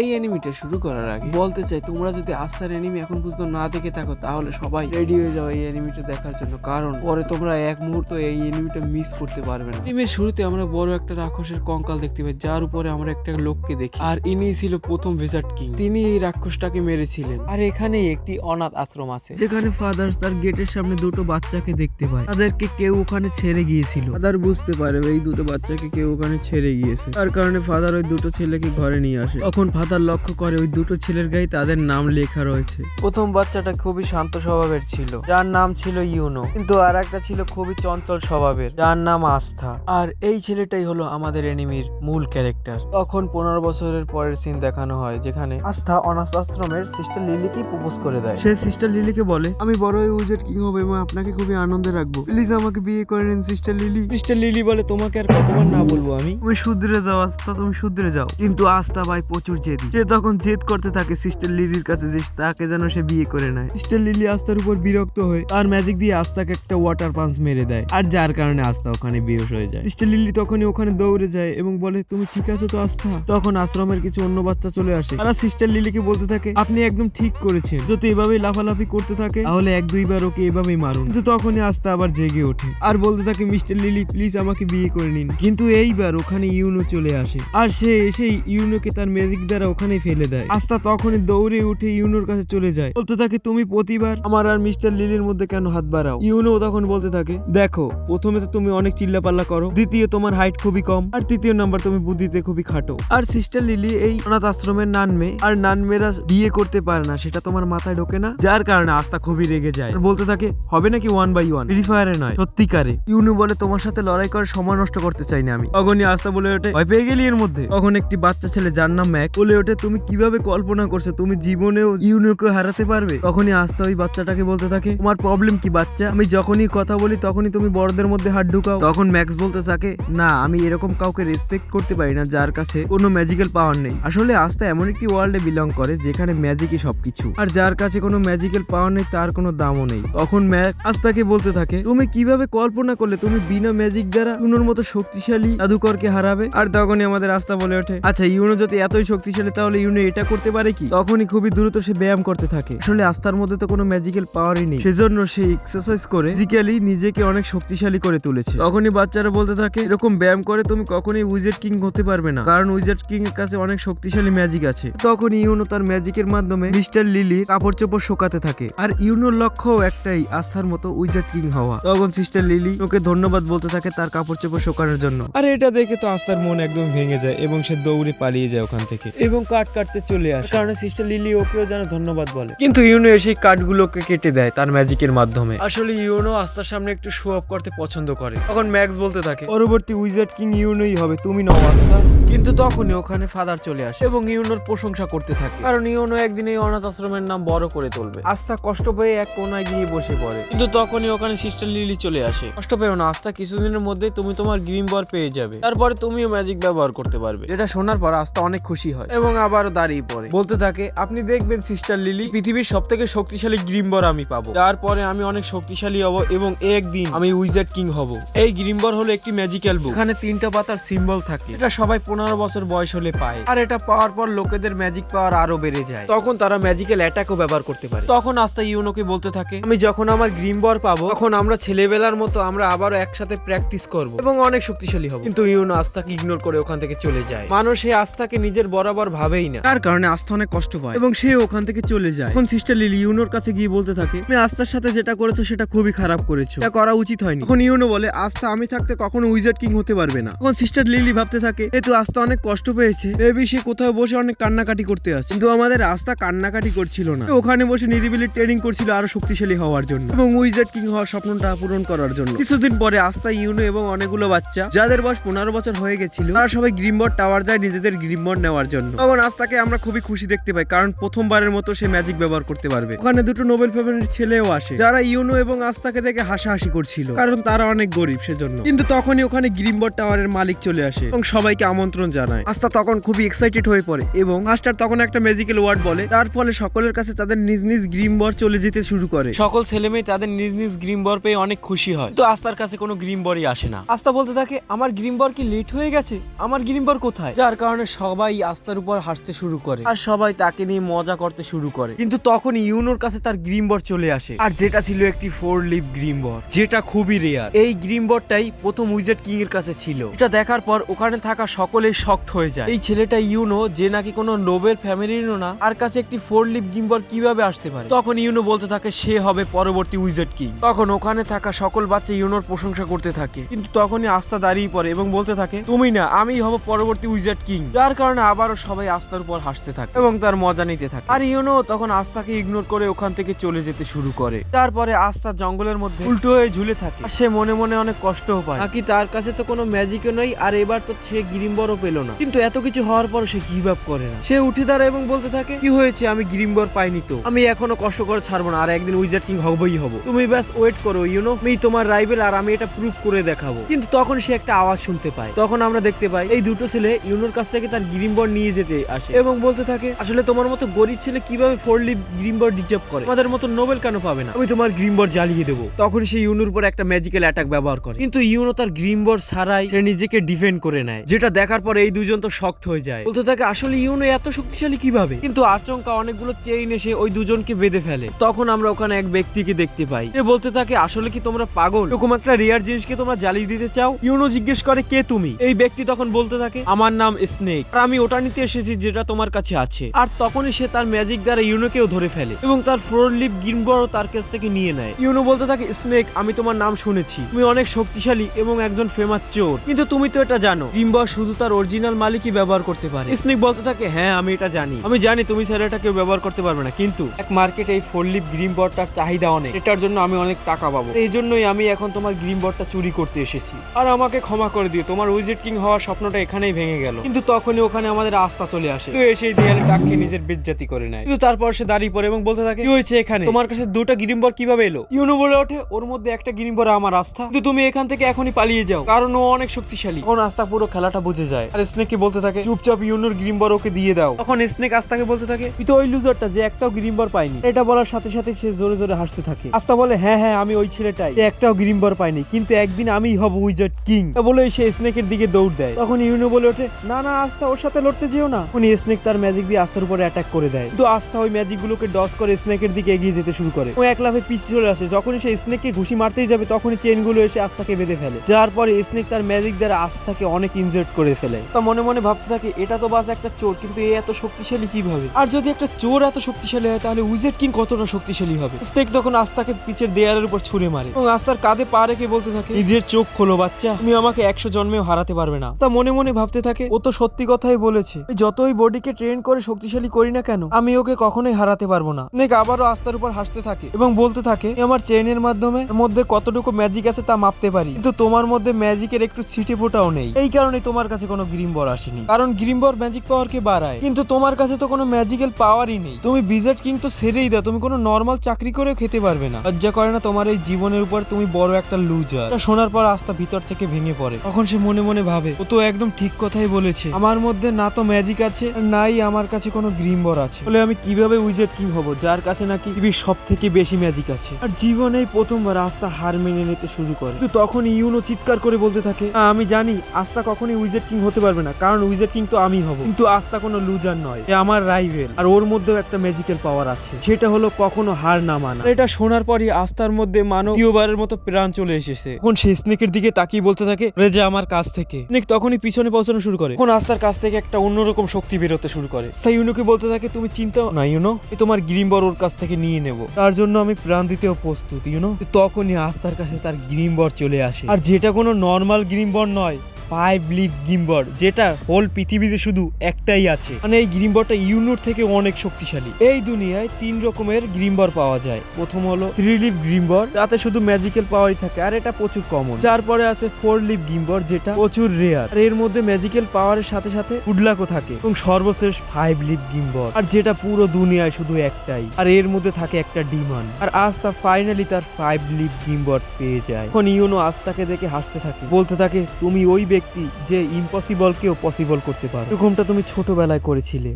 এই এনিমিটা শুরু করার আগে বলতে চাই, তোমরা যদি আস্থার এনিমি এখন পর্যন্ত না দেখে থাকো, তাহলে সবাই রেডি হয়ে যাও এই এনিমিটা দেখার জন্য। কারণ পরে তোমরা এক মুহূর্ত এই এনিমিটা মিস করতে পারবে না। এনিমির শুরুতে আমরা বড় একটা রাক্ষসের কঙ্কাল দেখতে পাই, যার উপরে আমরা একটা লোককে দেখি। আর ইনি ছিল প্রথম ভিজার্ট কিং তিনি এই রাক্ষসটাকে মেরেছিলেন। আর এখানে একটি অনাথ আশ্রম আছে। যেখানে ফাদার্স তার গেটের সামনে দুটো বাচ্চাকে দেখতে পায়। তাদেরকে কেউ ওখানে ছেড়ে গিয়েছিল। ফাদার বুঝতে পারে এই দুটো বাচ্চাকে কেউ ওখানে ছেড়ে গিয়েছে। তার কারণে ফাদার ওই দুটো ছেলেকে ঘরে নিয়ে আসে। তখন ফাদার লক্ষ্য করে ওই দুটো ছেলের গায়ে তাদের নাম লেখা রয়েছে। প্রথম বাচ্চাটা খুবই শান্ত স্বভাবের ছিল। যার নাম ছিল ইউনো। কিন্তু আর একটা ছিল খুবই চঞ্চল স্বভাবের যার নাম আস্থা। আর এই ছেলেটাই হলো আমাদের এনিমির মূল ক্যারেক্টার। তখন পনেরো বছরের পরের সিন দেখানো হয় যেখানে আস্থা অনাথ আশ্রমের সিস্টার লিলিকে প্রপোজ করে দেয়। সে সিস্টার লিলিকে বলে আমি বড় হয়ে উজের কিং হব এবং আপনাকে খুবই আনন্দে রাখব। প্লিজ আমাকে বিয়ে করে নিন সিস্টার লিলি সিস্টার লিলি বলে তোমাকে আর কতবার না বলব আমি? তুমি শুধরে যাও আস্থা তুমি শুধরে যাও। কিন্তু আস্থা ভাই প্রচুর জেদি। সে তখন জেদ করতে থাকে সিস্টার লিলির কাছে যে তাকে যেন সে বিয়ে করে নেয়। সিস্টার লিলি আস্থার উপর বিরক্ত হয়ে তার ম্যাজিক দিয়ে আস্তাকে একটা ওয়াটার পাঞ্চ মেরে দেয়। আর যার কারণে আস্থা ওখানে বেহুশ হয়ে যায়। সিস্টার লিলি তখনই ওখানে দৌড়ে যায় এবং বলে, তুমি ঠিক আছো তো, আস্থা? তখন আশ্রমের কিছু অন্য বাচ্চা চলে আসে। তারা সিস্টার লিলিকে বলতে থাকে, আপনি একদম ঠিক করেছেন। যদি এভাবেই লাফালাফি করতে থাকে, তাহলে এক দুইবার ওকে এভাবেই মারুন। কিন্তু তখনই আস্থা আবার জেগে ওঠে আর বলতে থাকে, মিস্টার লিলি, প্লিজ আমাকে বিয়ে করে নিন। কিন্তু এইবার ওখানে ইউনো চলে আসে। আর সে এসেই ইউনোকে তার ম্যাজিক দ্বারা ওখানে ফেলে দেয়। আস্থা তখনই দৌড়ে উঠে ইউনোর কাছে চলে যায়। বলতে থাকে, তুমি প্রতিবার আমার আর মিস্টার লিলির মধ্যে কেন হাত বাড়াও? ইউনো তখন বলতে থাকে, দেখো, প্রথমে তো তুমি অনেক চিল্লাপাল্লা করো, দ্বিতীয় তোমার হাইট খুবই কম, আর তৃতীয় নাম্বার তুমি বুদ্ধিতে খুবই খাটো। আর সিস্টার লিলি এই অনাথ আশ্রমের নান মেয়ে আর নান মেয়েরা বিয়ে করতে পারে না, সেটা তোমার মাথায় ঢোকে না? যার কারণে আস্থা খুবই রেগে যায়। আর বলতে থাকে, হবে নাকি ওয়ান বাই ওয়ান ফ্রি ফায়ারে নয়, সত্যিকারে। ইউনো বলে, তোমার সাথে লড়াই করে সময় নষ্ট করতে চাই না আমি। অগনি আস্থা বলে ওঠে। ভয় পেয়ে গেলি এর মধ্যে? তখন একটি বাচ্চা ছেলে যার নাম ম্যাক বলে ওঠে, তুমি কীভাবে কল্পনা করছ? তুমি জীবনেও ইউনোকে হারাতে পারবে? তখনই আস্থা ওই বাচ্চাটাকে বলতে থাকে, তোমার প্রবলেম কি বাচ্চা? আমি যখনই কথা বলি, তখনই তুমি বড়দের মধ্যে হাত ঢুকাও। তখন ম্যাক্স বলতে থাকে, না, আমি এরকম কাউকে রেসপেক্ট করতে পারি না যার কাছে কোনো ম্যাজিক্যাল পাওয়ার নেই। আসলে আস্থা এমন একটি ওয়ার্ল্ডে বিলং করে, যেখানে ম্যাজিকই সবকিছু। আর যার কাছে কোনো ম্যাজিক্যাল পাওয়ার নেই, তার কোনো দামও নেই। তখন ম্যাক আস্তাকে বলতে থাকে, তুমি কীভাবে কল্পনা করলে তুমি বিনা ম্যাজিক দ্বারা ইউনোর মতো শক্তিশালী জাদুকরকে হারাবে? আর তখনই আমাদের আস্থা বলে ওঠে আচ্ছা ইউনো যদি এতই শক্তিশালী তাহলে ইউনো এটা করতে পারে কি? তখনই খুবই দ্রুত সে ব্যায়াম করতে থাকে। আসলে আস্থার মধ্যে তো কোনো ম্যাজিক্যাল পাওয়ারই নেই। সেজন্য সে এক্সারসাইজ করে ফিজিক্যালি নিজেকে অনেক শক্তিশালী করে তুলেছে। তখনই বাচ্চারা বলতে থাকে, এরকম ব্যায়াম করে তুমি কখনোই উইজেট কিং হতে পারবে না। কারণ উইজেট কিং এর কাছে অনেক শক্তিশালী ম্যাজিক আছে। তখন ইউনো তার ম্যাজিকের মাধ্যমে মিস্টার লিলি কাপড় চোপড় শোকাতে থাকে। আর ইউনোর লক্ষ্য একটাই, আস্থার মতো উইজেট কিং হওয়া। তখন সিস্টার লিলি ওকে ধন্যবাদ বলতে থাকে তার কাপড় চোপড় শোকানোর জন্য। আর এটা দেখে তো আস্থার মন একদম ভেঙে যায় এবং সে দৌড়ে পালিয়ে যায় ওখান থেকে। এবং কাট কাটতে চলে আসে। কারণ সিস্টার লিলি ওকেও যেন ধন্যবাদ বলে। কিন্তু ইউনো এসে কাঠগুলোকে কেটে দেয় তার ম্যাজিকের মাধ্যমে। আসলে ইউনো আস্থার সামনে একটু শো অফ করতে পছন্দ করে। তখন ম্যাক্স বলতে থাকে পরবর্তী উইজার্ড কিং ইউনোই হবে তুমি নও আস্থা। কিন্তু তখনই ওখানে ফাদার চলে আসে এবং ইউনোর প্রশংসা করতে থাকে। কারণ ইউনো একদিন এই অনাথ আশ্রমের নাম বড় করে তুলবে। আস্থা কষ্ট পেয়ে এক কোনায় গিয়ে বসে পড়ে। কিন্তু তখনই ওখানে সিস্টার লিলি চলে আসে। কষ্ট পেও না আস্থা কিছুদিনের মধ্যে তুমি তোমার গ্রিম বর পেয়ে যাবে। তারপরে তুমিও ম্যাজিক ব্যবহার করতে পারবে। যেটা শোনার পর আস্থা অনেক খুশি হয়। এবং আবারও দাঁড়িয়ে পড়ে। বলতে থাকে আপনি দেখবেন সিস্টার লিলি পৃথিবীর সব থেকে শক্তিশালী গ্রিমবর আমি পাবো। তারপরে আমি অনেক শক্তিশালী হব এবং একদিন আমি উইজার্ড কিং হব। এই গ্রিমবর হলো একটি ম্যাজিক্যাল বুক। এখানে তিনটা পাতার সিম্বল থাকে। এটা সবাই পনেরো বছর বয়স হলে পায়। আর এটা পাওয়ার পর লোকেদের ম্যাজিক পাওয়ার আরও বেড়ে যায়। তখন তারা ম্যাজিক্যাল অ্যাটাকও ব্যবহার করতে পারে। তখন আস্তা ইউনোকে বলতে থাকে আমি যখন আমার গ্রিমবর পাবো তখন আমরা ছেলেবেলার মতো আমরা আবারও একসাথে প্র্যাকটিস করব এবং অনেক শক্তিশালী হব। কিন্তু ইউনো আস্তাকে ইগনোর করে ওখান থেকে চলে যায়। মানুষ এই আস্তাকে নিজের বরাবর ভাবেই না। তার কারণে আস্থা অনেক কষ্ট পায় এবং সে ওখান থেকে চলে যায়। এখন সিস্টার লিলি ইউনোর কাছে গিয়ে বলতে থাকে, তুমি আস্থার সাথে যেটা করেছ সেটা খুবই খারাপ করেছ। এটা করা উচিত হয়নি। এখন ইউনো বলে আস্থা আমি থাকতে কখনো উইজার্ড কিং হতে পারবে না। তখন সিস্টার লিলি ভাবতে থাকে যেহেতু আস্থা অনেক কষ্ট পেয়েছে। বেবি সে কোথাও বসে অনেক কান্নাকাটি করতে আছে কিন্তু আমাদের আস্থা কান্নাকাটি করছিল না। ওখানে বসে নিরিবিলি ট্রেনিং করছিল আরও শক্তিশালী হওয়ার জন্য এবং উইজার্ড কিং হওয়ার স্বপ্নটা পূরণ করার জন্য। কিছুদিন পরে আস্থা ইউনো এবং অনেকগুলো বাচ্চা, যাদের বয়স পনেরো বছর হয়ে গেছিল, তারা সবাই গ্রিমবর্ড টাওয়ার যায় নিজেদের গ্রিমবর্ড নেওয়ার জন্য। তখন আস্তাকে আমরা খুবই খুশি দেখতে পাই কারণ প্রথমবারের মতো সে ম্যাজিক ব্যবহার করতে পারবে। ওখানে দুটো নোবেল ফ্যামিলির ছেলেও আসে যারা ইউনো এবং আস্তাকে দেখে হাসাহাসি করছিল কারণ তারা অনেক গরিব সেজন্য। কিন্তু তখনই ওখানে গ্রিমবর্ড টাওয়ারের মালিক চলে আসে এবং সবাইকে আমন্ত্রণ জানায়। আস্তা তখন খুবই এক্সাইটেড হয়ে পড়ে এবং মাস্টার তখন একটা ম্যাজিক্যাল ওয়ার্ড বলে তার ফলে সকলের কাছে তাদের নিজ নিজ গ্রিমবর চলে যেতে শুরু করে। সকল ছেলে মেয়ে তাদের নিজ নিজ গ্রিমবর পেয়ে অনেক খুশি হয়। তো আস্তার কাছে কোনো গ্রিমবরই আসে না। আস্তা বলতে থাকে আমার গ্রিমবর কি লেট হয়ে গেছে? আমার গ্রিমবর কোথায়? যার কারণে সবাই আস্তা আস্তার উপর হাসতে শুরু করে। আর সবাই তাকে নিয়ে মজা করতে শুরু করে। কিন্তু তখন ইউনোর কাছে তার গ্রিমবর চলে আসে। আর যেটা ছিল একটি ফোর লিভ গ্রিমবর যেটা খুবই রেয়ার এই গ্রিমবরটাই প্রথম উইজেট কিং এর কাছে ছিল। এটা দেখার পর ওখানে থাকা সকলেই শকড হয়ে যায়। এই ছেলেটা ইউনো যে নাকি কোনো নোবেল ফ্যামিলির না আর কাছে একটি ফোর লিভ গ্রিমবর কীভাবে আসতে পারে? তখন ইউনো বলতে থাকে সে হবে পরবর্তী উইজেট কিং। তখন ওখানে থাকা সকল বাচ্চা ইউনোর প্রশংসা করতে থাকে। কিন্তু তখনই আস্থা দাঁড়িয়ে পড়ে এবং বলতে থাকে তুমি না আমি হব পরবর্তী উইজেট কিং। যার কারণে আবারও সবাই আস্থার উপর হাসতে থাকে এবং তার মজা নিতে থাকে। আর ইউনো তখন আস্থাকে ইগনোর করে ওখান থেকে চলে যেতে শুরু করে। তারপরে আস্থা জঙ্গলের মধ্যে উল্টো হয়ে ঝুলে থাকে। আর সে মনে মনে অনেক কষ্ট পায়। নাকি তার কাছে তো কোনো ম্যাজিকও নেই, আর এবার তো সে গ্রিমবরও পেল না। কিন্তু এত কিছু হওয়ার পর সে গিভ আপ করে না। সে উঠে দাঁড়ায় এবং বলতে থাকে, কি হয়েছে? আমি গ্রিমবর পাইনি তো। আমি এখনও কষ্ট করে ছাড়বো না, আর একদিন উইজার্ড কিং হবই হব। তুমি ব্যাস ওয়েট করো, ইউনো। আমি তোমার রাইভেল আর আমি এটা প্রুভ করে দেখাবো। কিন্তু তখন সে একটা আওয়াজ শুনতে পায়। তখন আমরা দেখতে পাই, এই দুটো ছেলে ইউনোর কাছ থেকে তার গ্রিমবর নিয়ে যেতে আসে। এবং বলতে থাকে, আসলে তোমার মতো গরিব ছেলে কীভাবে ফোরলি গ্রিমবর ডিজার্ভ করে? আমাদের মতো নোবেল কেন পাবে না? আমি তোমার গ্রিমবর জ্বালিয়ে দেবো। তখন সে ইউনোর উপর একটা ম্যাজিক্যাল অ্যাটাক ব্যবহার করে। কিন্তু ইউনো তার গ্রিমবর ছাড়াই সে নিজেকে ডিফেন্ড করে নেয়, যেটা দেখার পর এই দুজন তো শক্ট হয়ে যায়। বলতে থাকে, আসলে ইউনো এত শক্তিশালী কীভাবে? কিন্তু আচমকা অনেকগুলো চেইন এসে ওই দুজনকে বেঁধে ফেলে। তখন আমরা ওখানে এক ব্যক্তিকে দেখতে পাই। সে বলতে থাকে, আসলে কি তোমরা পাগল? এরকম একটা রেয়ার জিনিসকে তোমরা জ্বালিয়ে দিতে চাও? ইউনো জিজ্ঞেস করে, কে তুমি? এই ব্যক্তি তখন বলতে থাকে, আমার নাম স্নেক আর আমি ওটা নিতে এসেছি যেটা তোমার কাছে আছে। আর তখনই সে তার ম্যাজিক দ্বারা ইউনোকেও ধরে ফেলে এবং তার ফ্লোর লিপ গিনবরও তার কাছ থেকে নিয়ে নেয়। ইউনো বলতে থাকে, স্নেক, আমি তোমার নাম শুনেছি। তুমি অনেক শক্তিশালী এবং একজন ফেমাস চোর। কিন্তু তুমি তো এটা জানো গ্রিমবর শুধু তার অরিজিনাল মালিকই ব্যবহার করতে পারে। স্নেক বলতে থাকে হ্যাঁ আমি এটা জানি। আমি জানি তুমি ছাড়া এটা কেউ ব্যবহার করতে পারবে না। কিন্তু এক মার্কেটে এই ফোর লিপ গ্রিম বটটার চাহিদা অনেক। এটার জন্য আমি অনেক টাকা পাবো। এই জন্যই আমি এখন তোমার গ্রিম বটটা চুরি করতে এসেছি। আর আমাকে ক্ষমা করে দিও। তোমার উইজেট কিং হওয়ার স্বপ্নটা এখানেই ভেঙে গেল। কিন্তু তখনই ওখানে আমাদের আস্থা চলে আসে। তো এসে দেয়ালে খেয়ে নিজের বেজ্জাতি করে নেয়। কিন্তু তারপর সে দাঁড়িয়ে পড়ে এবং বলতে থাকে, কি হয়েছে এখানে? তোমার কাছে দুটো গ্রিমবর কীভাবে এলো? ইউনো বলে ওঠে, ওর মধ্যে একটা গ্রিমবর আমার আস্থা কিন্তু তুমি এখান থেকে এখনই পালিয়ে যাও, কারণ ও অনেক শক্তিশালী। তখন আস্থা পুরো খেলাটা বুঝে যায়। আর স্নেককে বলতে থাকে, চুপচাপ ইউনোর গ্রিমবর ওকে দিয়ে দাও। তখন স্নেক আস্তাকে বলতে থাকে, তুই তো ওই লুজারটা যে একটাও গ্রিমবর পাইনি এটা বলার সাথে সাথে সে জোরে জোরে হাসতে থাকে। আস্তা বলে হ্যাঁ হ্যাঁ আমি ওই ছেলেটাই। একটাও গ্রিমবর পাইনি কিন্তু একদিন আমিই হব উইজার্ড কিং। বলে সে স্নেকের দিকে দৌড় দেয়। তখন ইউনো বলে ওঠে, না না আস্থা ওর সাথে লড়তে যেও না। উনি স্নেক তার ম্যাজিক দিয়ে আস্থার উপরে অ্যাটাক করে দেয়। কিন্তু আস্থা ওই ম্যাজিক গুলোকে ডস করে স্নেকের দিকে এগিয়ে যেতে শুরু করে। ও এক লাফে পিছিয়ে চলে আসে। যখনই সে স্নেককে ঘুষি মারতেই যাবে, তখনই চেনগুলো এসে আস্থাকে বেঁধে ফেলে। যার পরে স্নেক তার ম্যাজিক দ্বারা আস্থাকে অনেক ইনজার্ট করে ফেলে। তা মনে মনে ভাবতে থাকে, এটা তো বাস একটা চোর, কিন্তু এ এত শক্তিশালী কীভাবে? আর যদি একটা চোর এত শক্তিশালী হয়, তাহলে উজেট কিং কতটা শক্তিশালী হবে? স্নেক তখন আস্থাকে পিছের দেয়ালের উপর ছুঁড়ে মারে। এবং আস্থার কাঁধে পা রেখে বলতে থাকে নিজের চোখ খোলো বাচ্চা, তুমি আমাকে একশো জন্মেও হারাতে পারবে না। তা মনে মনে ভাবতে থাকে, ও তো সত্যি কথাই বলেছে। আমি যতই বডিকে ট্রেন করে শক্তিশালী করি না কেন, আমি ওকে কখনোই হারাতে পারব না। নেক আবারও আস্থার উপর হাসতে থাকে এবং বলতে থাকে আমার চেইনের মাধ্যমে মধ্যে কতটুকু ম্যাজিক আছে তা মাপতে পারি। কিন্তু তোমার মধ্যে ম্যাজিকের একটু ছিটে ফোটাও নেই। এই কারণে তোমার কাছে কোনো গ্রিমবর আসেনি। কারণ গ্রিমবর ম্যাজিক পাওয়ারকে বাড়ায়? কিন্তু তোমার কাছে তো কোনো ম্যাজিক্যাল পাওয়ারই নেই। তুমি বিজেট কিং তো সেরেই দাও, তুমি কোনো নর্মাল চাকরি করেও খেতে পারবে না। লজ্জা করে না তোমার এই জীবনের উপর তুমি বড় একটা লুজার শোনার পর আস্থা ভিতর থেকে ভেঙে পড়ে। তখন সে মনে মনে ভাবে, ও তো একদম ঠিক কথাই বলেছে। আমার মধ্যে না তো ম্যাজিক আছে নাই আমার কাছে কোনো গ্রিমবর আছে। বলে আমি কীভাবে উইজেট কিং হব? যার কাছে নাকি পৃথিবীর সব থেকে বেশি ম্যাজিক আছে। আর জীবনেই প্রথমবার আস্থা হার মেনে নিতে শুরু করে। কিন্তু তখন ইউনো চিৎকার করে বলতে থাকে আমি জানি আস্থা কখনোই উইজেট কিং হতে পারবে না, কারণ উইজেট কিং তো আমি হব। কিন্তু আস্থা কোনো লুজার নয়, এ আমার রাইভেল আর ওর মধ্যেও একটা ম্যাজিক্যাল পাওয়ার আছে, সেটা হলো কখনো হার না মানা। এটা শোনার পরই আস্থার মধ্যে মানব দ্বিতীয়বারের মতো প্রাণ চলে এসেছে। তখন সে স্নেকের দিকে তাকিয়ে বলতে থাকে, রেজা আমার কাছ থেকে। স্নেক তখনই পিছনে পৌঁছানো শুরু করে। তখন আস্থার কাছ থেকে একটা অন্যরকম শক্তি বেরোতে শুরু করে। তাই ইউনোকে বলতে থাকে, তুমি চিন্তা না, ইউনো তোমার গ্রিমবর ওর কাছ থেকে নিয়ে নেব। তার জন্য আমি প্রাণ দিতেও প্রস্তুত, ইউনো। তখনই আস্তার কাছে তার গ্রিমবর চলে আসে। আর যেটা কোনো নর্মাল গ্রিমবর নয় ফাইভ লিভ গিম্বর যেটা হোল পৃথিবীতে শুধু একটাই আছে। মানে এই গ্রিমবরটা ইউনোর থেকে অনেক শক্তিশালী। এই দুনিয়ায় তিন রকমের গ্রিমবর পাওয়া যায়। প্রথম হলো থ্রি লিভ গ্রিমবর তাতে শুধু ম্যাজিক্যাল পাওয়ারই থাকে, আর এটা প্রচুর কমন তারপরে আছে ফোর লিভ গিম্বর যেটা প্রচুর রেয়ার আর এর মধ্যে ম্যাজিক্যাল পাওয়ারের সাথে সাথে উডলাকও থাকে, এবং সর্বশেষ ফাইভ লিভ গিম্বর আর যেটা পুরো দুনিয়ায় শুধু একটাই। আর এর মধ্যে থাকে একটা ডিমান আর আস্তা ফাইনালি তার ফাইভ লিভ গিম্বর পেয়ে যায়। এখন ইউনো আস্তাকে দেখে হাসতে থাকে, বলতে থাকে, তুমি ওই ব্যক্তি যে ইম্পসিবলকেও পসিবল করতে পারে। এরকমটা তুমি ছোটবেলায় করেছিলে।